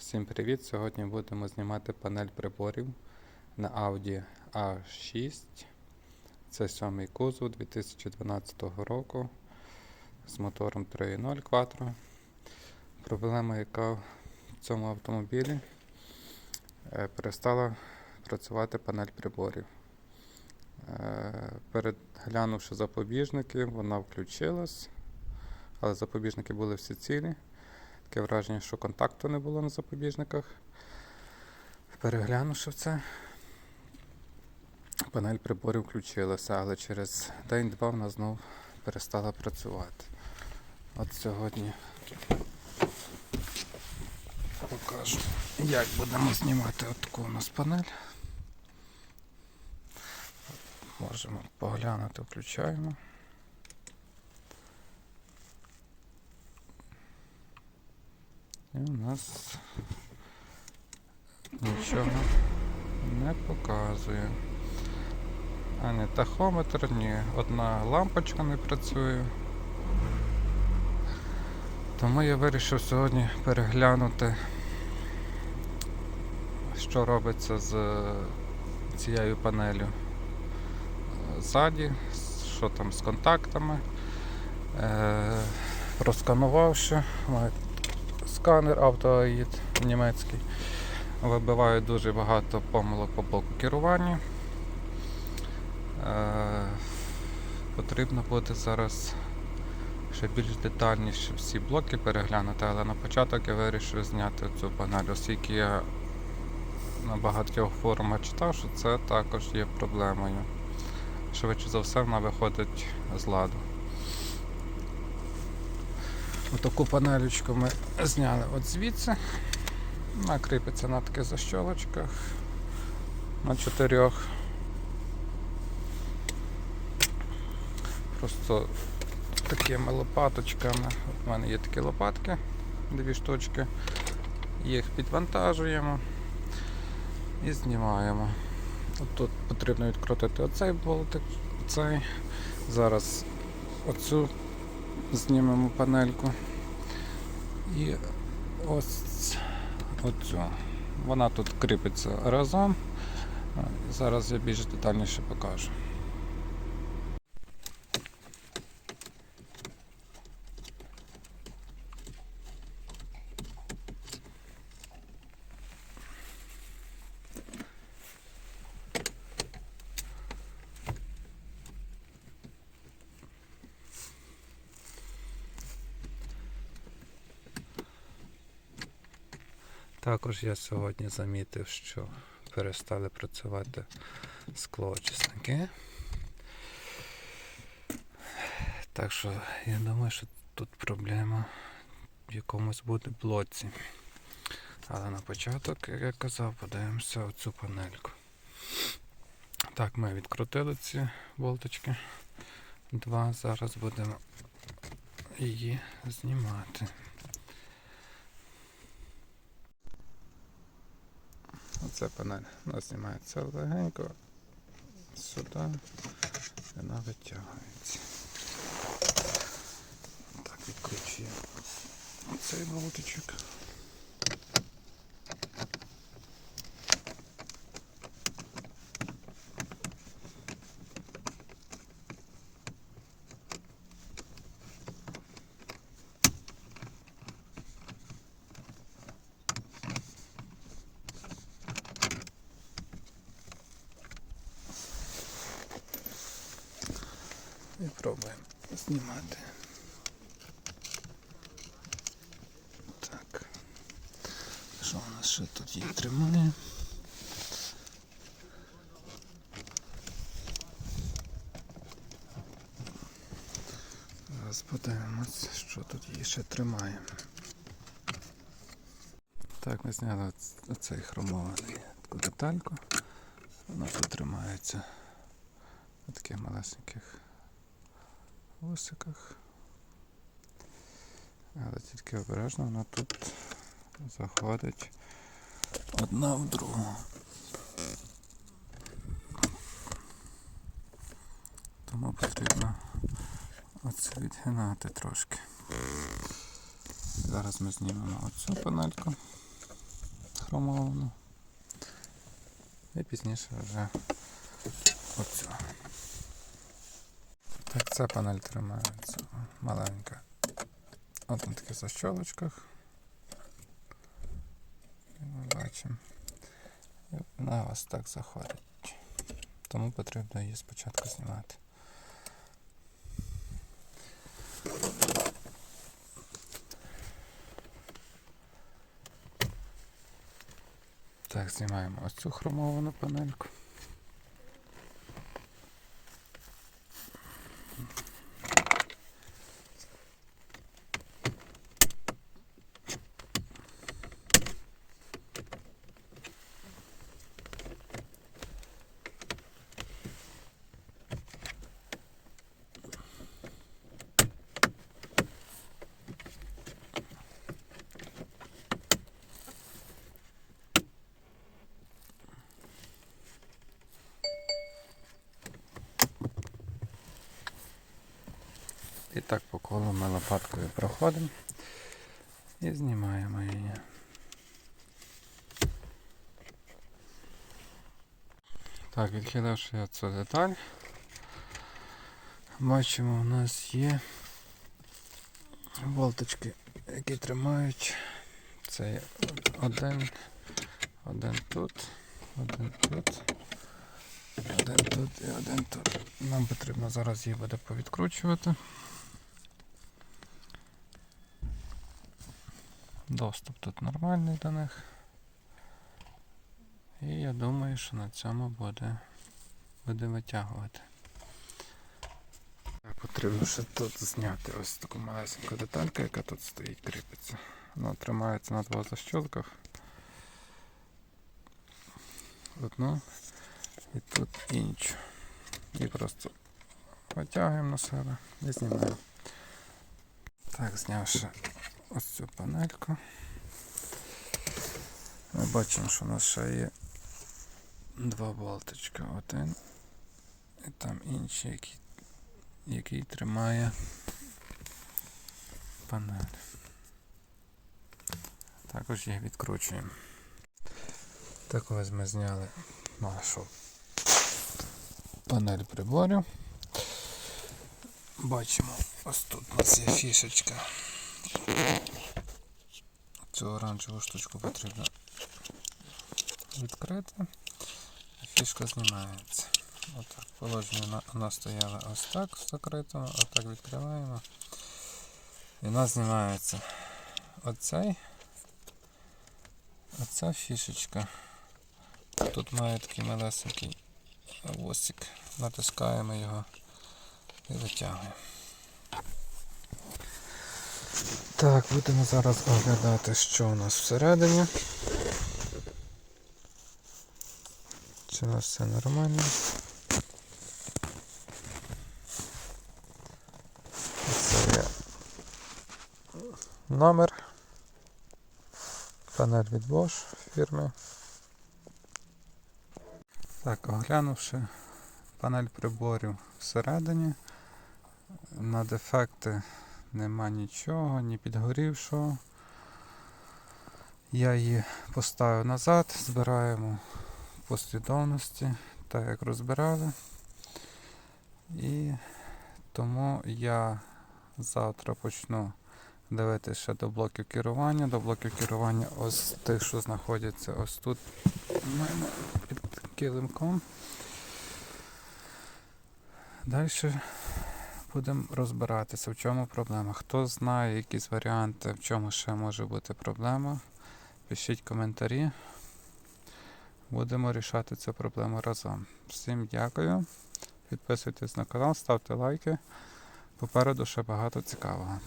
Всім привіт! Сьогодні будемо знімати панель приборів на Audi A6. Це сьомий кузов 2012 року з мотором 3.0 Quattro. Проблема, яка в цьому автомобілі е, перестала працювати панель приборів. Е, Переглянувши запобіжники, вона включилась, але запобіжники були всі цілі. Таке враження, що контакту не було на запобіжниках. Переглянувши це, панель приборів включилася, але через день-два вона знов перестала працювати. От сьогодні покажу, як будемо знімати таку у нас панель. Можемо поглянути, включаємо. І у нас нічого не показує. А не тахометр, ні. Одна лампочка не працює. Тому я вирішив сьогодні переглянути, що робиться з цією панелю ззаді, що там з контактами. Е, розсканувавши, сканер AutoAid німецький. Вибиває дуже багато помилок по блоку керування. Е, потрібно буде зараз ще більш детальніше всі блоки переглянути, але на початок я вирішив зняти цю панель, оскільки я на багатьох форумах читав, що це також є проблемою. Швидше за все, вона виходить з ладу. Отаку панелечку ми зняли от звідси. Кріпиться на таких защолочках на чотирьох. Просто такими лопаточками. От У мене є такі лопатки, дві штучки. Їх підвантажуємо і знімаємо. Тут потрібно відкрутити оцей болтик, цей. Зараз оцю знімемо панельку. І ось оцю. Вона тут кріпиться разом. Зараз я більш детальніше покажу. Також я сьогодні замітив, що перестали працювати склоочисники. Так що я думаю, що тут проблема в якомусь буде блоці. Але на початок, як я казав, подивимося оцю панельку. Так, ми відкрутили ці болточки. Два. Зараз будемо її знімати. Оце панель. Вона знімається легенько сюди вона витягується. Так, відключуємо цей болтичок. І пробуємо знімати. Так. Що у нас ще тут є тримає? Зараз подивимось, що тут її ще тримає. Так, ми зняли оц- оцей хромований таку детальку. Вона тут тримається на таких малесеньких вусиках. Але тільки обережно вона тут заходить одна в другу. Тому потрібно оце відгинати трошки. Зараз ми знімемо оцю панельку. хромовану. І пізніше вже оцю. Так, ця панель тримається маленька. От на таких защолочках. І Ми бачимо. І вона ось так заходить. Тому потрібно її спочатку знімати. Так, знімаємо ось цю хромовану панельку. І так по колу ми лопаткою проходимо і знімаємо її. Так, відхиливши я цю деталь, бачимо, у нас є болточки, які тримають цей один, один тут, один тут, один тут і один тут. Нам потрібно зараз їх буде повідкручувати. Доступ тут нормальний до них. І я думаю, що на цьому буде, буде витягувати. Потрібно ще тут зняти ось таку малесеньку детальку, яка тут стоїть, кріпиться. Вона тримається на двох защолках. Одну і тут іншу. І просто витягуємо на себе і знімаємо. Так, знявши ось цю панельку. Ми бачимо, що у нас ще є два болтичка. Один і там інший, який, який тримає панель. Також їх відкручуємо. Так ось ми зняли нашу панель приборів. Бачимо, ось тут у нас є фішечка. Цю оранжеву штучку потрібно відкрити. Фішка знімається. Отак. Положення вона- стояла ось так закрито, отак відкриваємо. І вона знімається оцей. Оця фішечка. Тут має такий малесенький восик. Натискаємо його і витягуємо. Так, будемо зараз оглядати, що у нас всередині. Чи у нас все нормально? Це є номер. Панель від Bosch фірми. Так, оглянувши панель приборів всередині, на дефекти нема нічого, ні підгорівшого. Я її поставив назад, збираємо послідовності, так як розбирали. І тому я завтра почну дивитися ще до блоків керування. До блоків керування ось тих, що знаходяться ось тут у мене під килимком. Далі будемо розбиратися, в чому проблема. Хто знає якісь варіанти, в чому ще може бути проблема, пишіть коментарі. Будемо рішати цю проблему разом. Всім дякую. Підписуйтесь на канал, ставте лайки. Попереду ще багато цікавого.